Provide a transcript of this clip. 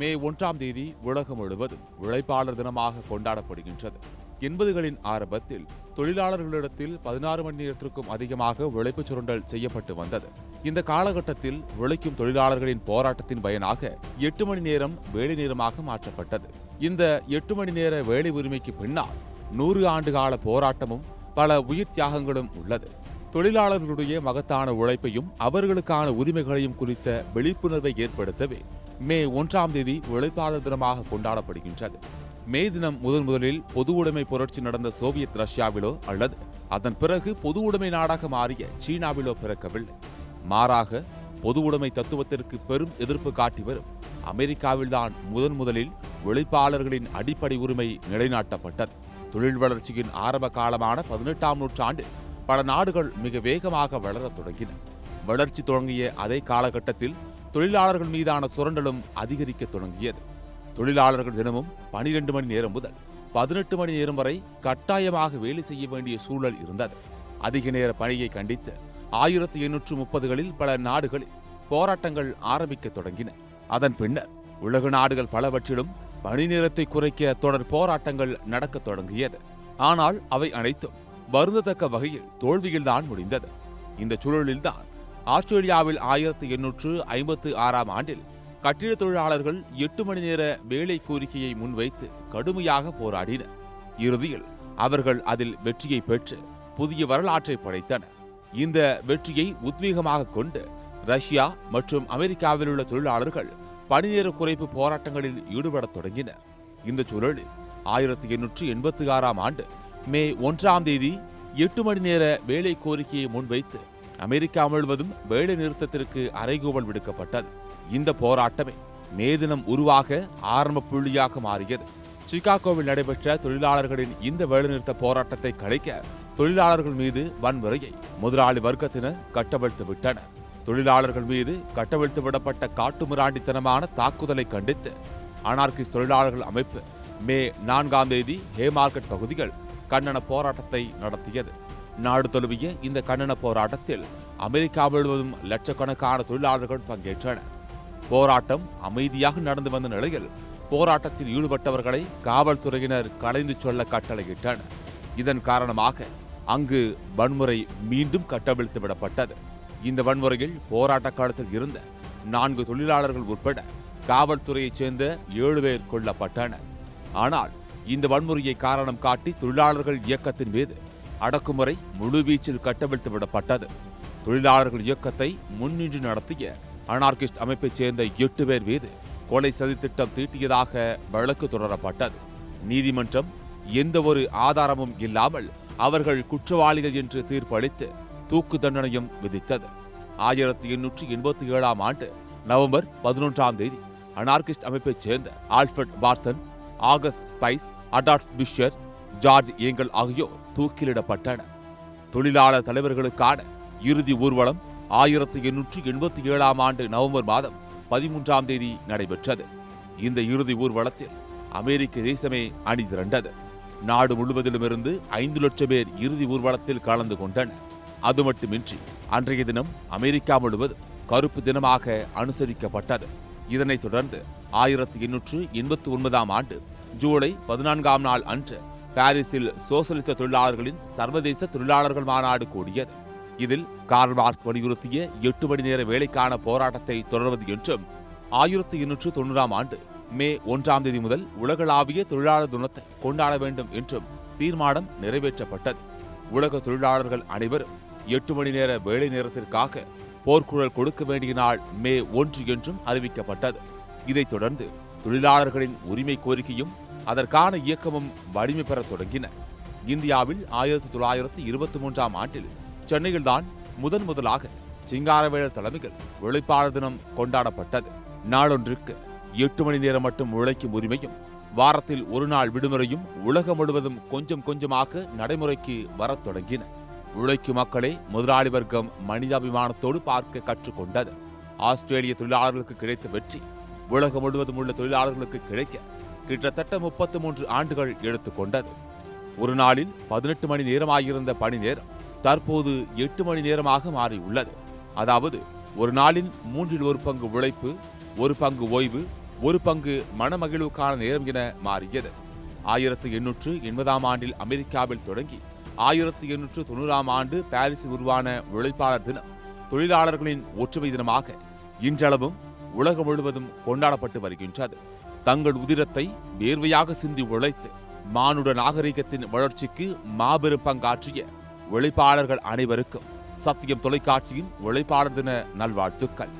மே ஒன்றாம் தேதி உலகம் முழுவதும் உழைப்பாளர் தினமாக கொண்டாடப்படுகின்றது. எண்பதுகளின் ஆரம்பத்தில் தொழிலாளர்களிடத்தில் பதினாறு மணி நேரத்திற்கும் அதிகமாக உழைப்புச் சுரண்டல் செய்யப்பட்டு வந்தது. இந்த காலகட்டத்தில் உழைக்கும் தொழிலாளர்களின் போராட்டத்தின் பயனாக எட்டு மணி நேரம் வேலை நேரமாக மாற்றப்பட்டது. இந்த எட்டு மணி நேர வேலை உரிமைக்கு பின்னால் நூறு ஆண்டு கால போராட்டமும் பல உயிர் தியாகங்களும் உள்ளது. தொழிலாளர்களுடைய மகத்தான உழைப்பையும் அவர்களுக்கான உரிமைகளையும் குறித்த விழிப்புணர்வை ஏற்படுத்தவே மே ஒன்றாம் தேதி உழைப்பாளர் தினமாக கொண்டாடப்படுகின்றது. மே தினம் முதன் முதலில் பொது உடைமை புரட்சி நடந்த சோவியத் ரஷ்யாவிலோ அல்லது அதன் பிறகு பொது உடைமை நாடாக மாறிய சீனாவிலோ பிறக்கவில்லை. மாறாக பொது உடைமை தத்துவத்திற்கு பெரும் எதிர்ப்பு காட்டி வரும் அமெரிக்காவில்தான் முதன் முதலில் உழைப்பாளர்களின் அடிப்படை உரிமை நிலைநாட்டப்பட்டது. தொழில் வளர்ச்சியின் ஆரம்ப காலமான பதினெட்டாம் நூற்றாண்டு பல நாடுகள் மிக வேகமாக வளரத் தொடங்கின. வளர்ச்சி தொடங்கிய அதே காலகட்டத்தில் தொழிலாளர்கள் மீதான சுரண்டலும் அதிகரிக்க தொடங்கியது. தொழிலாளர்கள் தினமும் பனிரெண்டு மணி நேரம் முதல் பதினெட்டு மணி நேரம் வரை கட்டாயமாக வேலை செய்ய வேண்டிய சூழல் இருந்தது. அதிக நேர பணியை கண்டித்து ஆயிரத்தி எண்ணூற்று முப்பதுகளில் பல நாடுகளில் போராட்டங்கள் ஆரம்பிக்க தொடங்கின. அதன் பின்னர் உலக நாடுகள் பலவற்றிலும் பணி நேரத்தை குறைக்க தொடர் போராட்டங்கள் நடக்கத் தொடங்கியது. ஆனால் அவை அனைத்தும் வருந்தத்தக்க வகையில் தோல்வியில்தான் முடிந்தது. இந்த சூழலில்தான் ஆஸ்திரேலியாவில் ஆயிரத்தி எண்ணூற்று ஐம்பத்து ஆறாம் ஆண்டில் கட்டிட தொழிலாளர்கள் எட்டு மணி நேர வேலை கோரிக்கையை முன்வைத்து கடுமையாக போராடினர். இறுதியில் அவர்கள் அதில் வெற்றியை பெற்று புதிய வரலாற்றை படைத்தனர். இந்த வெற்றியை உத்வேகமாக கொண்டு ரஷ்யா மற்றும் அமெரிக்காவில் உள்ள தொழிலாளர்கள் பணிநேர குறைப்பு போராட்டங்களில் ஈடுபடத் தொடங்கினர். இந்த சூழலில் ஆயிரத்தி எண்ணூற்று எண்பத்தி ஆறாம் ஆண்டு மே ஒன்றாம் தேதி எட்டு மணி நேர வேலை கோரிக்கையை முன்வைத்து அமெரிக்கா முழுவதும் வேலை நிறுத்தத்திற்கு அறைகூவல் விடுக்கப்பட்டது. இந்த போராட்டமே மே தினம் உருவாக ஆரம்ப புள்ளியாக மாறியது. சிகாகோவில் நடைபெற்ற தொழிலாளர்களின் இந்த வேலைநிறுத்த போராட்டத்தை கலைக்க தொழிலாளர்கள் மீது வன்முறையை முதலாளி வர்க்கத்தினர் கட்டவிழ்த்து விட்டனர் தொழிலாளர்கள் மீது கட்டவிழ்த்து விடப்பட்ட காட்டுமிராண்டித்தனமான தாக்குதலை கண்டித்து அனார்கிஸ் தொழிலாளர்கள் அமைப்பு மே நான்காம் தேதி ஹேமார்க்கெட் பகுதிகள் கண்டன போராட்டத்தை நடத்தியது. நாடு தழுவிய இந்த கண்டன போராட்டத்தில் அமெரிக்கா முழுவதும் லட்சக்கணக்கான தொழிலாளர்கள் பங்கேற்றனர். போராட்டம் அமைதியாக நடந்து வந்த நிலையில் போராட்டத்தில் ஈடுபட்டவர்களை காவல்துறையினர் கலைந்து சொல்ல கட்டளையிட்டனர். இதன் காரணமாக அங்கு வன்முறை மீண்டும் கட்டவிழ்த்து விடப்பட்டது. இந்த வன்முறையில் போராட்ட காலத்தில் இருந்த நான்கு தொழிலாளர்கள் உட்பட காவல்துறையைச் சேர்ந்த ஏழு பேர் கொல்லப்பட்டனர். ஆனால் இந்த வன்முறையை காரணம் காட்டி தொழிலாளர்கள் இயக்கத்தின் மீது அடக்குமுறை முழுவீச்சில் கட்டவிழ்த்து விடப்பட்டது தொழிலாளர்கள் இயக்கத்தை முன்னின்று நடத்திய அனார்கிஸ்ட் அமைப்பைச் சேர்ந்த எட்டு பேர் மீது கொலை சதித்திட்டம் தீட்டியதாக வழக்கு தொடரப்பட்டது. நீதிமன்றம் எந்த ஒரு ஆதாரமும் இல்லாமல் அவர்கள் குற்றவாளிகள் என்று தீர்ப்பளித்து தூக்கு தண்டனையும் விதித்தது. ஆயிரத்தி எண்ணூற்றி எண்பத்தி ஏழாம் ஆண்டு நவம்பர் பதினொன்றாம் தேதி அனார்கிஸ்ட் அமைப்பைச் சேர்ந்த Alfred Parsons August Spies Adolph Fischer George Engel ஆகியோர் தூக்கிலிடப்பட்டன. தொழிலாளர் தலைவர்களுக்கான இறுதி ஊர்வலம் ஆயிரத்தி எண்ணூற்றி எண்பத்தி ஏழாம் ஆண்டு நவம்பர் மாதம் பதிமூன்றாம் தேதி நடைபெற்றது. இந்த இறுதி ஊர்வலத்தில் அமெரிக்க தேசமே அணிதிரண்டது. நாடு முழுவதிலுமிருந்து ஐந்து லட்சம் பேர் இறுதி ஊர்வலத்தில் கலந்து கொண்டனர். அது மட்டுமின்றி அன்றைய தினம் அமெரிக்கா முழுவதும் கருப்பு தினமாக அனுசரிக்கப்பட்டது. இதனைத் தொடர்ந்து ஆயிரத்தி எண்ணூற்று எண்பத்தி ஒன்பதாம் ஆண்டு ஜூலை பதினான்காம் நாள் அன்று பாரிஸில் சோசலிச தொழிலாளர்களின் சர்வதேச தொழிலாளர்கள் மாநாடு கூடியது. இதில் கார்ல் மார்க்ஸ் வலியுறுத்திய எட்டு மணி நேர வேலைக்கான போராட்டத்தை தொடர்வது என்றும் ஆயிரத்தி எண்ணூற்று தொண்ணூறாம் ஆண்டு மே ஒன்றாம் தேதி முதல் உலகளாவிய தொழிலாளர் தினத்தை கொண்டாட வேண்டும் என்றும் தீர்மானம் நிறைவேற்றப்பட்டது. உலக தொழிலாளர்கள் அனைவரும் எட்டு மணி நேர வேலை நேரத்திற்காக போர்க்குழல் கொடுக்க வேண்டிய நாள் மே ஒன்று என்றும் அறிவிக்கப்பட்டது. இதைத் தொடர்ந்து தொழிலாளர்களின் உரிமை கோரிக்கையும் அதற்கான இயக்கமும் வலிமை பெறத் தொடங்கின. இந்தியாவில் ஆயிரத்தி தொள்ளாயிரத்தி இருபத்தி மூன்றாம் ஆண்டில் சென்னையில்தான் முதன் முதலாக சிங்காரவேலர் தலைமையில் உழைப்பாளர் தினம் கொண்டாடப்பட்டது. நாளொன்றுக்கு எட்டு மணி நேரம் மட்டும் உழைக்கும் உரிமையும் வாரத்தில் ஒரு நாள் விடுமுறையும் உலகம் முழுவதும் கொஞ்சம் கொஞ்சமாக நடைமுறைக்கு வரத் தொடங்கின. உழைக்கும் மக்களை முதலாளி வர்க்கம் மனிதாபிமானத்தோடு பார்க்க கற்றுக்கொண்டது. ஆஸ்திரேலிய தொழிலாளர்களுக்கு கிடைத்த வெற்றி உலகம் முழுவதும் உள்ள தொழிலாளர்களுக்கு கிடைக்க கிட்டத்தட்ட முப்பத்து மூன்று ஆண்டுகள் எடுத்துக்கொண்டது. ஒரு நாளில் பதினெட்டு மணி நேரமாகியிருந்த பணி நேரம் தற்போது எட்டு மணி நேரமாக மாறியுள்ளது. அதாவது ஒரு நாளின் மூன்றில் ஒரு பங்கு உழைப்பு ஒரு பங்கு ஓய்வு ஒரு பங்கு மனமகிழ்வுக்கான நேரம் என மாறியது. ஆயிரத்து எண்ணூற்று எண்பதாம் ஆண்டில் அமெரிக்காவில் தொடங்கி ஆயிரத்து எண்ணூற்று தொண்ணூறாம் ஆண்டு பாரிஸில் உருவான உழைப்பாளர் தினம் தொழிலாளர்களின் ஒற்றுமை தினமாக இன்றளவும் உலகம் முழுவதும் கொண்டாடப்பட்டு வருகின்றது. தங்கள் உதிரத்தை வேர்வையாக சிந்தி உழைத்து மானுட நாகரிகத்தின் வளர்ச்சிக்கு மாபெரும் பங்காற்றிய உழைப்பாளர்கள் அனைவருக்கும் சத்தியம் தொலைக்காட்சியின் உழைப்பாளர் தின நல்வாழ்த்துக்கள்.